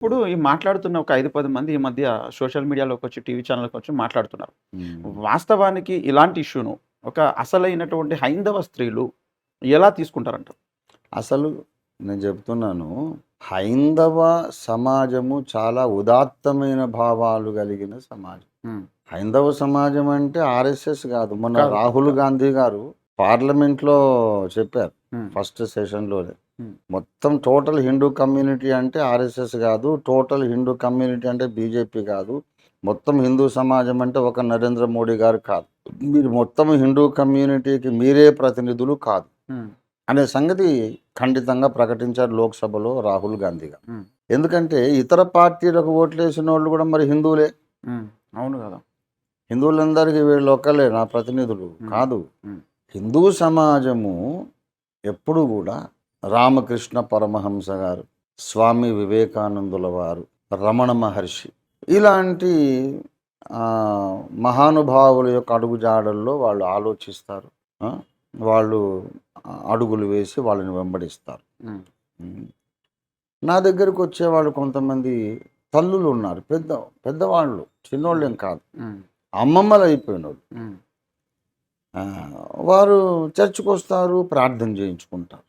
ఇప్పుడు ఈ మాట్లాడుతున్న ఒక ఐదు పది మంది ఈ మధ్య సోషల్ మీడియాలోకి వచ్చి టీవీ ఛానల్కి వచ్చి మాట్లాడుతున్నారు వాస్తవానికి ఇలాంటి ఇష్యూను ఒక అసలైనటువంటి హైందవ స్త్రీలు ఎలా తీసుకుంటారంట అసలు నేను చెప్తున్నాను హైందవ సమాజము చాలా ఉదాత్తమైన భావాలు కలిగిన సమాజం హైందవ సమాజం అంటే ఆర్ఎస్ఎస్ కాదు మొన్న. రాహుల్ గాంధీ గారు పార్లమెంట్లో చెప్పారు. ఫస్ట్ సెషన్లోనే Hmm. మొత్తం టోటల్ హిందూ కమ్యూనిటీ అంటే ఆర్ఎస్ఎస్ కాదు టోటల్ హిందూ కమ్యూనిటీ అంటే బీజేపీ కాదు. మొత్తం హిందూ సమాజం అంటే ఒక నరేంద్ర మోడీ గారు కాదు. మీరు మొత్తం హిందూ కమ్యూనిటీకి మీరే ప్రతినిధులు కాదు. అనే సంగతి ఖండితంగా ప్రకటించారు లోక్సభలో రాహుల్ గాంధీ గారు. Hmm. ఎందుకంటే ఇతర పార్టీలకు ఓట్లు వేసిన వాళ్ళు కూడా మరి హిందువులే. అవును కదా. హిందువులందరికీ వీళ్ళు ఒక్కలే నా ప్రతినిధులు Hmm. కాదు. Hmm. హిందూ సమాజము ఎప్పుడు కూడా రామకృష్ణ పరమహంస గారు స్వామి వివేకానందుల వారు రమణ మహర్షి. ఇలాంటి మహానుభావుల యొక్క అడుగుజాడల్లో వాళ్ళు ఆలోచిస్తారు. వాళ్ళు అడుగులు వేసి వాళ్ళని వెంబడిస్తారు. నా దగ్గరకు వచ్చేవాళ్ళు కొంతమంది తల్లులు ఉన్నారు. పెద్ద పెద్దవాళ్ళు చిన్నోళ్ళేం కాదు. ఉమ్, అమ్మమ్మలు అయిపోయిన వాళ్ళు వారు చర్చికి వస్తారు ప్రార్థన చేయించుకుంటారు.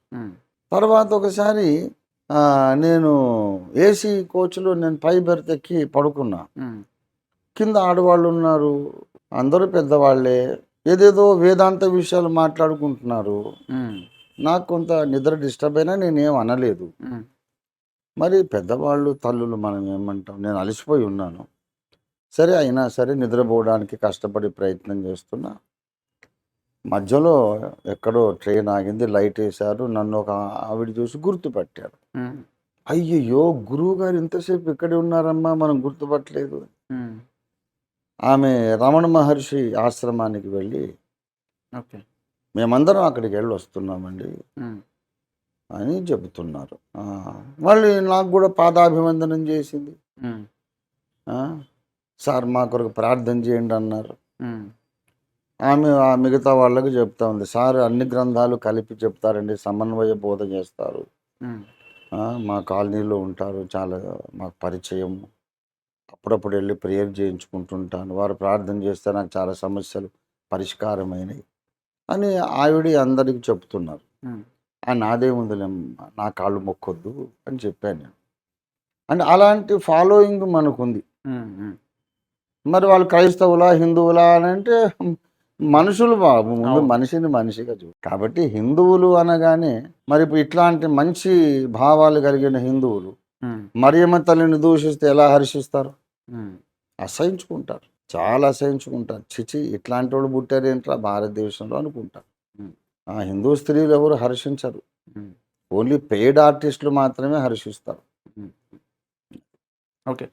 తర్వాత ఒకసారి నేను ఏసీ కోచ్లో నేను పై బెర్త్ ఎక్కి పడుకున్నా. కింద ఆడవాళ్ళు ఉన్నారు అందరూ పెద్దవాళ్ళే ఏదేదో వేదాంత విషయాలు మాట్లాడుకుంటున్నారు. నాకు కొంత నిద్ర డిస్టర్బ్ అయినా నేనేం అనలేదు. మరి పెద్దవాళ్ళు తల్లులు మనం ఏమంటాం నేను అలసిపోయి ఉన్నాను. సరే అయినా సరే నిద్రపోవడానికి కష్టపడి ప్రయత్నం చేస్తున్నా. మధ్యలో ఎక్కడో ట్రైన్ ఆగింది లైట్ వేశారు నన్ను ఒక ఆవిడ చూసి గుర్తుపట్టారు. అయ్యయ్యో గురువు గారు ఇంతసేపు ఇక్కడే ఉన్నారమ్మా మనం గుర్తుపట్టలేదు. ఆమె రమణ మహర్షి ఆశ్రమానికి వెళ్ళి మేమందరం అక్కడికి వెళ్ళి వస్తున్నామండి అని చెబుతున్నారు. మళ్ళీ నాకు కూడా పాదాభివందనం చేసింది. సార్ మా కొరకు ప్రార్థన చేయండి అన్నారు. ఆమె ఆ మిగతా వాళ్ళకి చెప్తా ఉంది. సార్ అన్ని గ్రంథాలు కలిపి చెప్తారండి. సమన్వయ బోధ చేస్తారు. మా కాలనీలో ఉంటారు. చాలా మాకు పరిచయం. అప్పుడప్పుడు వెళ్ళి ప్రేయర్ చేయించుకుంటుంటాను. వారు ప్రార్థన చేస్తే నాకు చాలా సమస్యలు పరిష్కారమైనవి అని ఆవిడ అందరికి చెప్తున్నారు. ఉమ్, ఆ నాదేముందిలే నా కాళ్ళు మొక్కొద్దు అని చెప్పాను నేను. అంటే అలాంటి ఫాలోయింగ్ మనకుంది. మరి వాళ్ళు క్రైస్తవులా హిందువులా అని అంటే మనుషులు బాబు ముందు. మనిషిని మనిషిగా చూ కాబట్టి హిందువులు అనగానే మరి ఇప్పుడు ఇట్లాంటి మంచి భావాలు కలిగిన హిందువులు మరియమ్మ తల్లిని దూషిస్తే ఎలా హర్షిస్తారు? అసహించుకుంటారు. చాలా అసహించుకుంటారు. చిచి ఇట్లాంటి వాళ్ళు పుట్టారేంట్రా భారతదేశంలో అనుకుంటారు. ఆ హిందూ స్త్రీలు ఎవరు హర్షించరు. ఓన్లీ పెయిడ్ ఆర్టిస్టులు మాత్రమే హర్షిస్తారు. ఓకే.